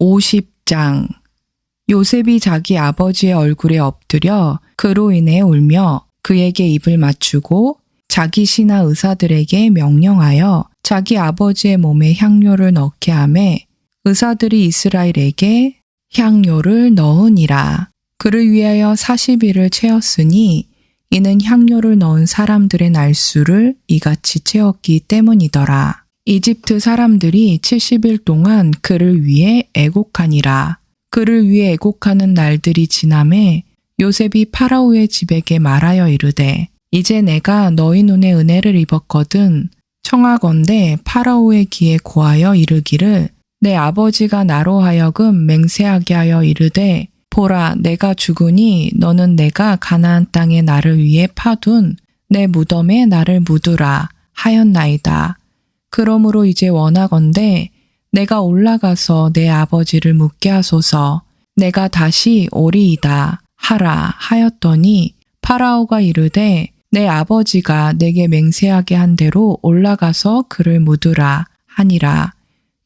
50장 요셉이 자기 아버지의 얼굴에 엎드려 그로 인해 울며 그에게 입을 맞추고 자기 신하 의사들에게 명령하여 자기 아버지의 몸에 향료를 넣게 하매 의사들이 이스라엘에게 향료를 넣으니라. 그를 위하여 40일을 채웠으니 이는 향료를 넣은 사람들의 날수를 이같이 채웠기 때문이더라. 이집트 사람들이 70일 동안 그를 위해 애곡하니라. 그를 위해 애곡하는 날들이 지남에 요셉이 파라오의 집에게 말하여 이르되 이제 내가 너희 눈에 은혜를 입었거든 청하건대 파라오의 귀에 고하여 이르기를 내 아버지가 나로 하여금 맹세하게 하여 이르되 보라 내가 죽으니 너는 내가 가나안 땅에 나를 위해 파둔 내 무덤에 나를 묻으라 하였나이다. 그러므로 이제 원하건대 내가 올라가서 내 아버지를 묻게 하소서. 내가 다시 오리이다 하라 하였더니 파라오가 이르되 내 아버지가 내게 맹세하게 한 대로 올라가서 그를 묻으라 하니라.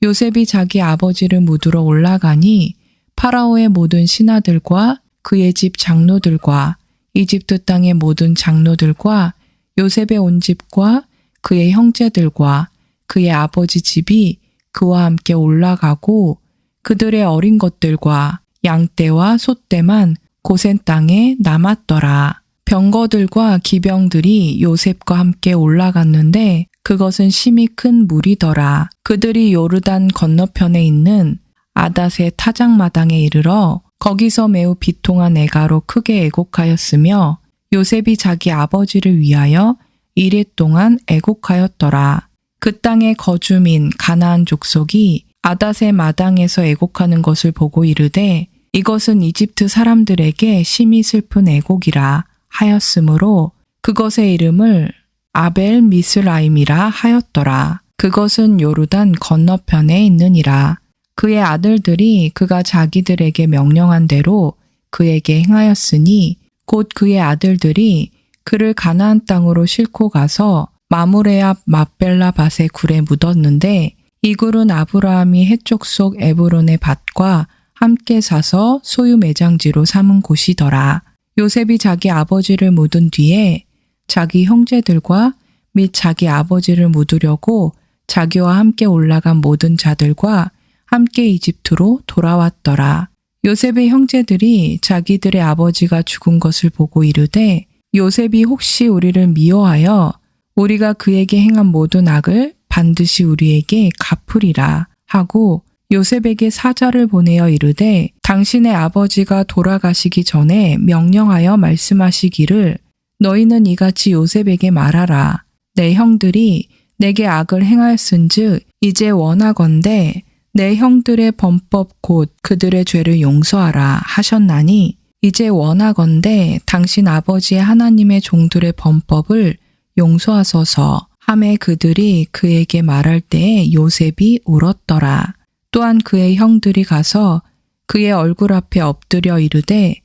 요셉이 자기 아버지를 묻으러 올라가니 파라오의 모든 신하들과 그의 집 장로들과 이집트 땅의 모든 장로들과 요셉의 온 집과 그의 형제들과 그의 아버지 집이 그와 함께 올라가고 그들의 어린 것들과 양떼와 소떼만 고센 땅에 남았더라. 병거들과 기병들이 요셉과 함께 올라갔는데 그것은 심히 큰 물이더라. 그들이 요르단 건너편에 있는 아닷의 타작마당에 이르러 거기서 매우 비통한 애가로 크게 애곡하였으며 요셉이 자기 아버지를 위하여 이랫 동안 애곡하였더라. 그 땅의 거주민 가나안 족속이 아닷의 마당에서 애곡하는 것을 보고 이르되 이것은 이집트 사람들에게 심히 슬픈 애곡이라 하였으므로 그것의 이름을 아벨 미스라임이라 하였더라. 그것은 요르단 건너편에 있느니라. 그의 아들들이 그가 자기들에게 명령한 대로 그에게 행하였으니 곧 그의 아들들이 그를 가나안 땅으로 싣고 가서 마무레 앞 마벨라 밭의 굴에 묻었는데 이 굴은 아브라함이 해쪽 속 에브론의 밭과 함께 사서 소유 매장지로 삼은 곳이더라. 요셉이 자기 아버지를 묻은 뒤에 자기 형제들과 및 자기 아버지를 묻으려고 자기와 함께 올라간 모든 자들과 함께 이집트로 돌아왔더라. 요셉의 형제들이 자기들의 아버지가 죽은 것을 보고 이르되 요셉이 혹시 우리를 미워하여 우리가 그에게 행한 모든 악을 반드시 우리에게 갚으리라 하고 요셉에게 사자를 보내어 이르되 당신의 아버지가 돌아가시기 전에 명령하여 말씀하시기를 너희는 이같이 요셉에게 말하라. 내 형들이 내게 악을 행하였은즉 이제 원하건대 내 형들의 범법 곧 그들의 죄를 용서하라 하셨나니 이제 원하건대 당신 아버지의 하나님의 종들의 범법을 용서하소서. 함에 그들이 그에게 말할 때에 요셉이 울었더라. 또한 그의 형들이 가서 그의 얼굴 앞에 엎드려 이르되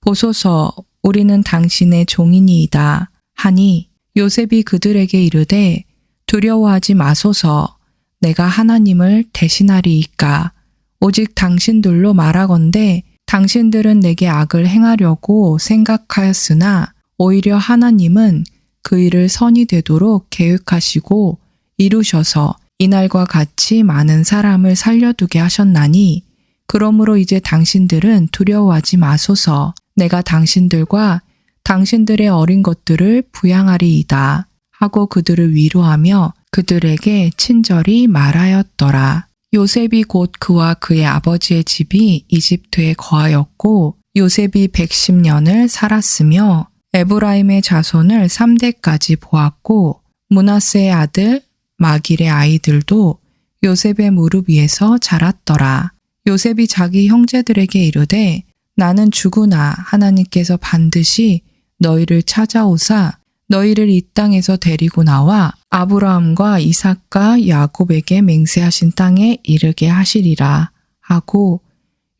보소서 우리는 당신의 종이니이다. 하니 요셉이 그들에게 이르되 두려워하지 마소서. 내가 하나님을 대신하리이까. 오직 당신들로 말하건대 당신들은 내게 악을 행하려고 생각하였으나 오히려 하나님은 그 일을 선이 되도록 계획하시고 이루셔서 이날과 같이 많은 사람을 살려두게 하셨나니 그러므로 이제 당신들은 두려워하지 마소서 내가 당신들과 당신들의 어린 것들을 부양하리이다 하고 그들을 위로하며 그들에게 친절히 말하였더라. 요셉이 곧 그와 그의 아버지의 집이 이집트에 거하였고 요셉이 110년을 살았으며 에브라임의 자손을 3대까지 보았고 문하세의 아들 마길의 아이들도 요셉의 무릎 위에서 자랐더라. 요셉이 자기 형제들에게 이르되 나는 죽으나 하나님께서 반드시 너희를 찾아오사 너희를 이 땅에서 데리고 나와 아브라함과 이삭과 야곱에게 맹세하신 땅에 이르게 하시리라 하고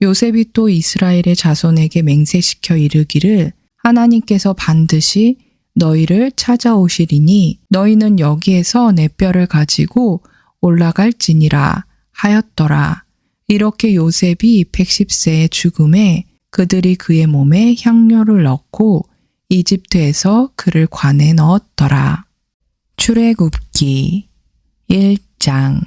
요셉이 또 이스라엘의 자손에게 맹세시켜 이르기를 하나님께서 반드시 너희를 찾아오시리니 너희는 여기에서 내 뼈를 가지고 올라갈지니라 하였더라. 이렇게 요셉이 110세의 죽음에 그들이 그의 몸에 향료를 넣고 이집트에서 그를 관에 넣었더라. 출애굽기 1장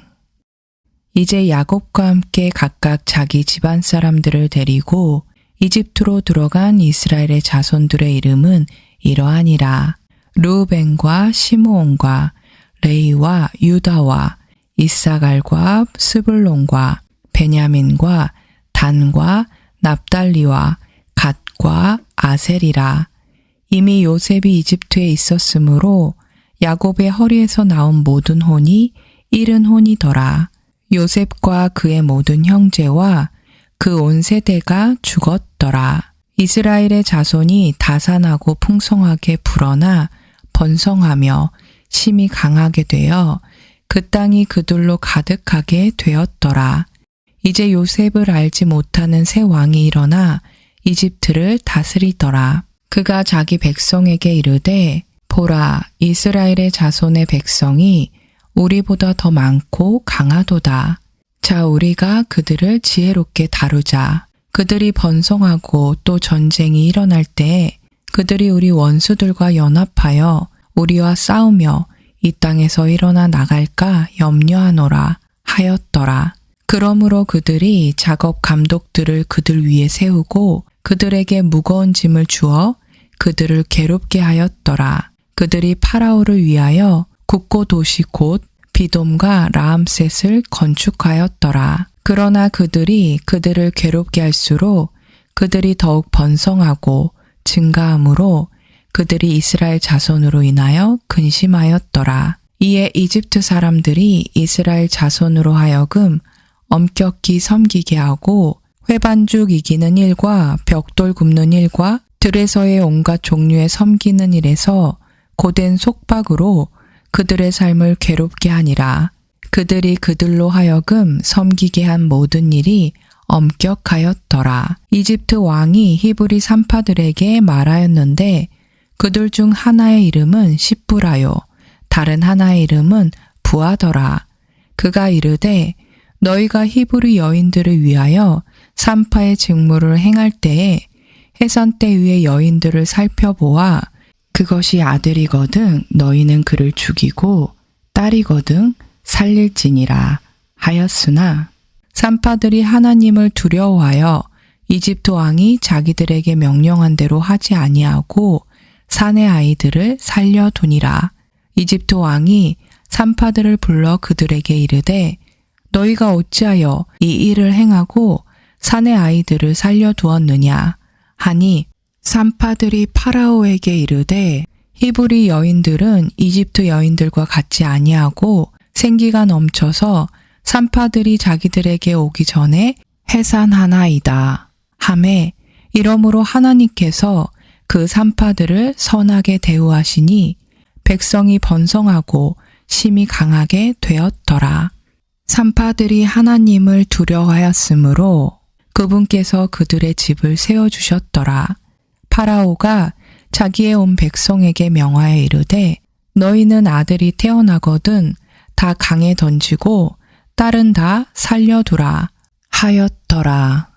이제 야곱과 함께 각각 자기 집안 사람들을 데리고 이집트로 들어간 이스라엘의 자손들의 이름은 이러하니라. 루벤과 시므온과 레이와 유다와 이사갈과 스불론과 베냐민과 단과 납달리와 갓과 아셀이라. 이미 요셉이 이집트에 있었으므로 야곱의 허리에서 나온 모든 혼이 일흔 혼이더라. 요셉과 그의 모든 형제와 그 온 세대가 죽었더라. 이스라엘의 자손이 다산하고 풍성하게 불어나 번성하며 심히 강하게 되어 그 땅이 그들로 가득하게 되었더라. 이제 요셉을 알지 못하는 새 왕이 일어나 이집트를 다스리더라. 그가 자기 백성에게 이르되 보라 이스라엘의 자손의 백성이 우리보다 더 많고 강하도다. 자 우리가 그들을 지혜롭게 다루자. 그들이 번성하고 또 전쟁이 일어날 때 그들이 우리 원수들과 연합하여 우리와 싸우며 이 땅에서 일어나 나갈까 염려하노라 하였더라. 그러므로 그들이 작업 감독들을 그들 위에 세우고 그들에게 무거운 짐을 주어 그들을 괴롭게 하였더라. 그들이 파라오를 위하여 국고 도시 곧 비돔과 라암셋을 건축하였더라. 그러나 그들이 그들을 괴롭게 할수록 그들이 더욱 번성하고 증가함으로 그들이 이스라엘 자손으로 인하여 근심하였더라. 이에 이집트 사람들이 이스라엘 자손으로 하여금 엄격히 섬기게 하고 회반죽 이기는 일과 벽돌 굽는 일과 들에서의 온갖 종류의 섬기는 일에서 고된 속박으로 그들의 삶을 괴롭게 하니라. 그들이 그들로 하여금 섬기게 한 모든 일이 엄격하였더라. 이집트 왕이 히브리 산파들에게 말하였는데 그들 중 하나의 이름은 시부라요. 다른 하나의 이름은 부하더라. 그가 이르되 너희가 히브리 여인들을 위하여 산파의 직무를 행할 때에 해산대 위의 여인들을 살펴보아 그것이 아들이거든 너희는 그를 죽이고 딸이거든 살릴지니라 하였으나 산파들이 하나님을 두려워하여 이집트 왕이 자기들에게 명령한 대로 하지 아니하고 산의 아이들을 살려두니라. 이집트 왕이 산파들을 불러 그들에게 이르되 너희가 어찌하여 이 일을 행하고 산의 아이들을 살려두었느냐? 하니 산파들이 파라오에게 이르되 히브리 여인들은 이집트 여인들과 같지 아니하고 생기가 넘쳐서 산파들이 자기들에게 오기 전에 해산하나이다. 함에 이러므로 하나님께서 그 산파들을 선하게 대우하시니 백성이 번성하고 심히 강하게 되었더라. 산파들이 하나님을 두려워하였으므로 그분께서 그들의 집을 세워주셨더라. 파라오가 자기의 온 백성에게 명하여 이르되 너희는 아들이 태어나거든 다 강에 던지고 딸은 다 살려두라 하였더라.